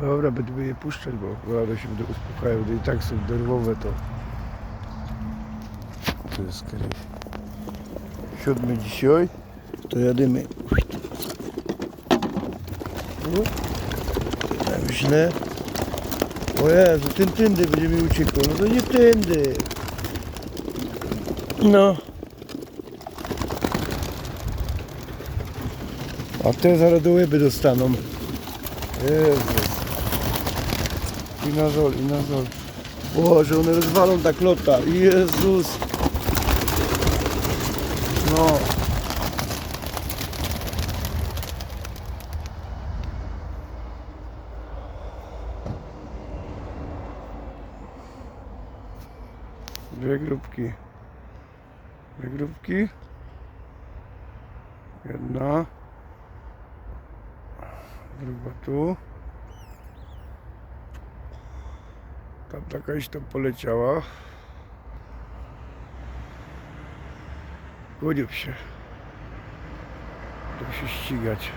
Dobra, będziemy je puszczać, bo one się będą uspokajają. No i tak są nerwowe to. To jest kiedyś. Siódmy dzisiaj. To jadymy. Tam źle. O Jezu, tym tędy będzie mi uciekło. No to nie tędy. No. A te zaraz do łeby dostaną. Jezus. I na zol, i na zol. Boże, one rozwalą tak lota. Jezus. No. Dwie grupki. Dwie grupki. Jedna. Druga tu. Tam jakaś tam poleciała. Gonił się. Żeby się ścigać.